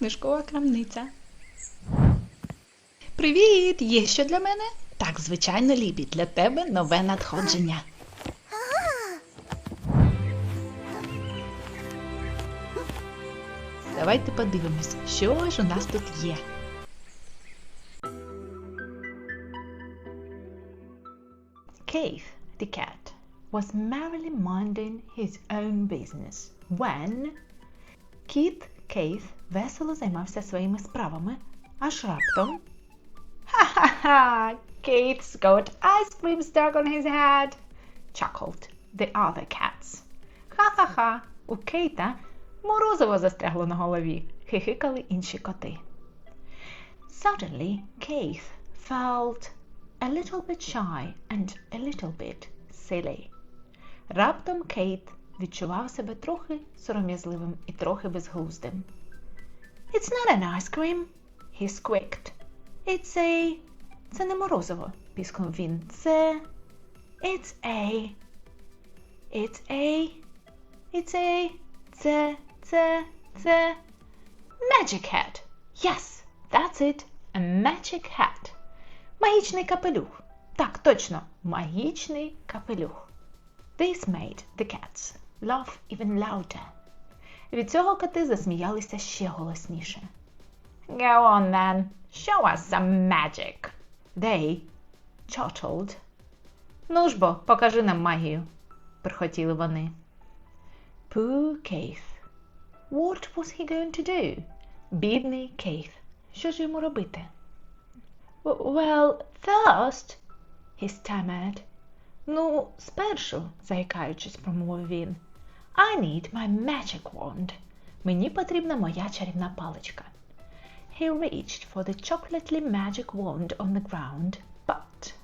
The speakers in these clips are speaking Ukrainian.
книжкова крамниця. Привіт! Є що для мене? Так, звичайно, Лібі, для тебе нове надходження. Давайте подивимось, що ж у нас тут є. Keith, the cat, was merrily minding his own business when Кіт Кейт весело займався своїми справами, аж раптом. Ха-ха-ха! Kate's got ice cream stuck on his head, chuckled the other cats. Ха-ха-ха! У Кейта морозиво застрягло на голові, хихикали інші коти. Suddenly, Keith felt a little bit shy and a little bit silly. Раптом Кейт відчував себе трохи сором'язливим і трохи безглуздим. It's not an ice cream, he squeaked. It's a... Це не морозиво, піскнув він. Це... It's a... It's a... It's a... Це... Це... Це... Magic hat. Yes, that's it. A magic hat. Магічний капелюх. Так, точно, магічний капелюх. This made the cats laugh even louder. Від цього коти засміялися ще голосніше. Go on then, show us some magic. They chortled. Ну ж бо, покажи нам магію, прихотіли вони. Poor Keith. What was he going to do? Бідний Кейт. Що ж йому робити? Well, first, he stammered. Ну, спершу, заїкаючись, промовив він. I need my magic wand. Мені потрібна моя чарівна паличка. He reached for the chocolately magic wand on the ground, but...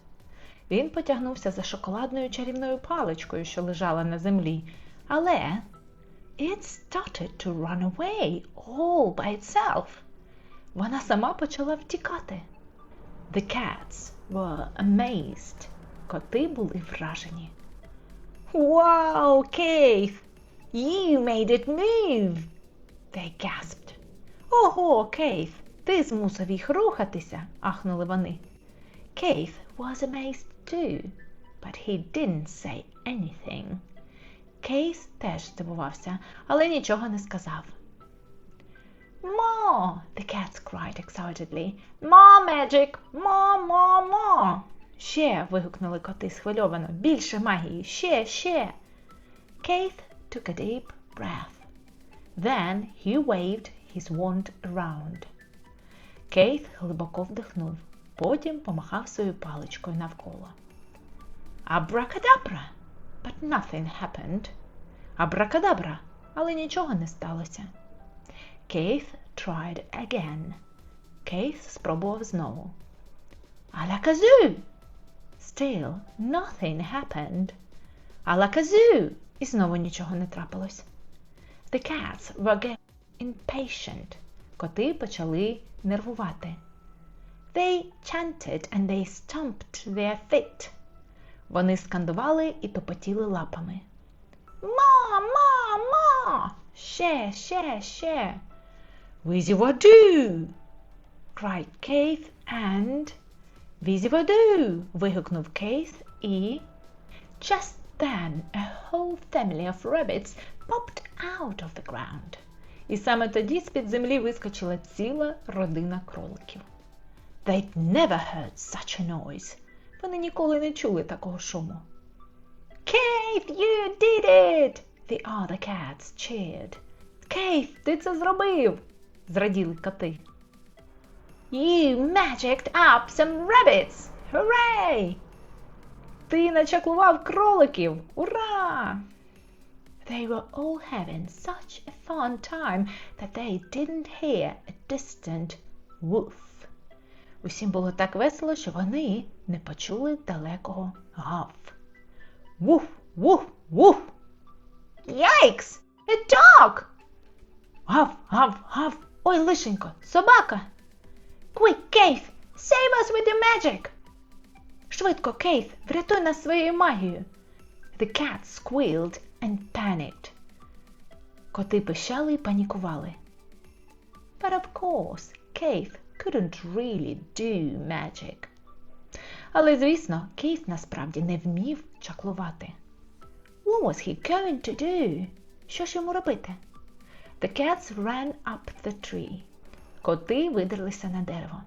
Він потягнувся за шоколадною чарівною паличкою, що лежала на землі, але it started to run away all by itself. Вона сама почала втікати. The cats were amazed. Коти були вражені. Wow, Keith! You made it move! They gasped. Ого, Кейт, ти змусив їх рухатися, ахнули вони. Keith was amazed too, but he didn't say anything. Кейс теж здивувався, але нічого не сказав. More! The cats cried excitedly. More magic! More, more, more! Ще. вигукнули коти схвильовано. Більше магії! Ще, ще! Keith took a deep breath. Then he waved his wand around. Кейт глибоко вдихнув, потім помахав своєю паличкою навколо. Абракадабра! But nothing happened. Абракадабра! Але нічого не сталося. Keith tried again. Keith спробував знову. Алаказу! Still nothing happened. Алаказу! І знову нічого не трапилось. The cats were getting impatient. Коти почали нервувати. They chanted and they stomped their feet. Вони скандували і топотіли лапами. Ма, ма, ма! Ще, ще, ще. Візіваду! cried Keith and Візіваду! вигукнув Кейс і Just then a whole family of rabbits popped out of the ground. І саме тоді з-під землі вискочила ціла родина кроликів. They'd never heard such a noise. Вони ніколи не чули такого шуму. Keith, you did it! The other cats cheered. Keith, ти це зробив! зраділи коти. You magicked up some rabbits! Hooray! Ти начаклував кроликів! Ура! They were all having such a fun time that they didn't hear a distant woof. Усім було так весело, що вони не почули далекого гав. Вуф, вуф, вуф! Yikes! A dog! Гав, гав, гав! Ой, лишенько, собака! Quick, Keith! Save us with your magic! Швидко, Кейт, врятуй нас своєю магією. The cat squealed and panicked. Коти пищали і панікували. But of course, Keith couldn't really do magic. Але, звісно, Кейт насправді не вмів чаклувати. What was he going to do? Що ж йому робити? The cats ran up the tree. Коти видерлися на дерево.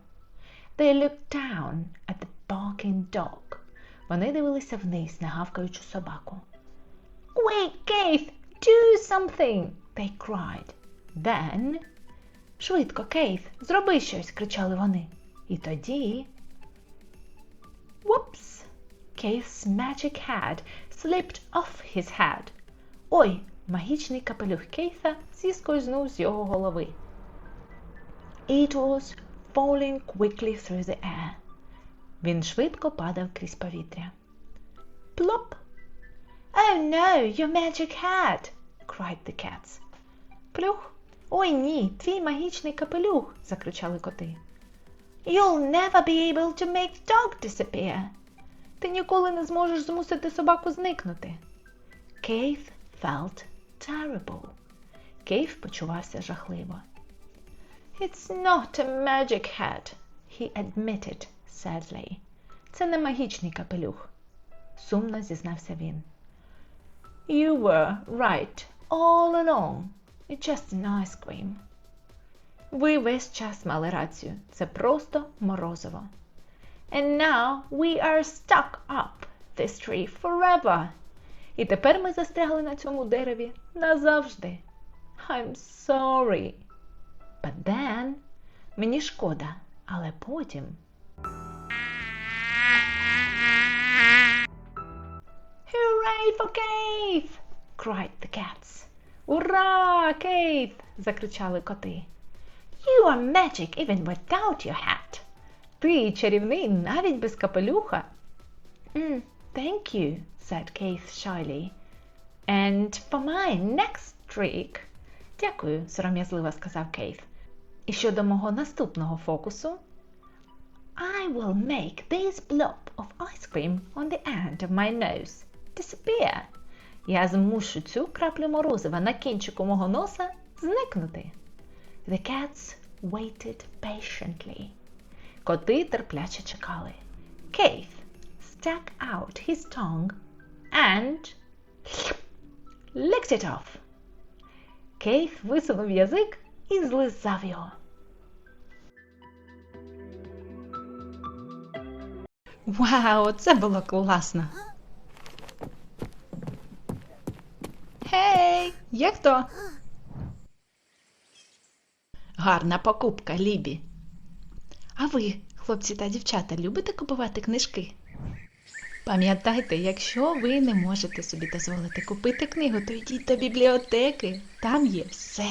They looked down at the barking dog. Вони дивилися вниз на гавкаючу собаку. Quick, Keith, do something! They cried. Then... Швидко, Кейт, зроби щось, кричали вони. І тоді... Whoops! Keith's magic hat slipped off his head. Ой, магічний капелюх Кейта зіскользнув з його голови. It was falling quickly through the air. Він швидко падав крізь повітря. Plop! Oh no, your magic hat! cried the cats. Плюх! Ой ні, твій магічний капелюх! закричали коти. You'll never be able to make dog disappear. Ти ніколи не зможеш змусити собаку зникнути. Keith felt terrible. Кейв почувався жахливо. It's not a magic hat, he admitted sadly. Це не магічний капелюх, сумно зізнався він. You were right all along. It's just an ice cream. Ви весь час мали рацію. Це просто морозиво. And now we are stuck up this tree forever. І тепер ми застрягли на цьому дереві назавжди. I'm sorry. But then, мені шкода, але потім. Hooray for Keith! cried the cats. Ура, Кейт! закричали коти. You are magic even without your hat. Ти чарівний навіть без капелюха. Mm, thank you, said Keith shyly. And for my next trick. Дякую, сором'язливо сказав Кейт. І щодо мого наступного фокусу. I will make this blob of ice cream on the end of my nose Disappear. Я змушу цю краплю морозива на кінчику мого носа зникнути. The cats waited patiently. Коти терпляче чекали. Keith stuck out his tongue and licked it off. Кейт висунув язик і злизав його. Вау, це було класно! Гей, є хто? Гарна покупка, Лібі. А ви, хлопці та дівчата, любите купувати книжки? Пам'ятайте, якщо ви не можете собі дозволити купити книгу, то йдіть до бібліотеки. Там є все.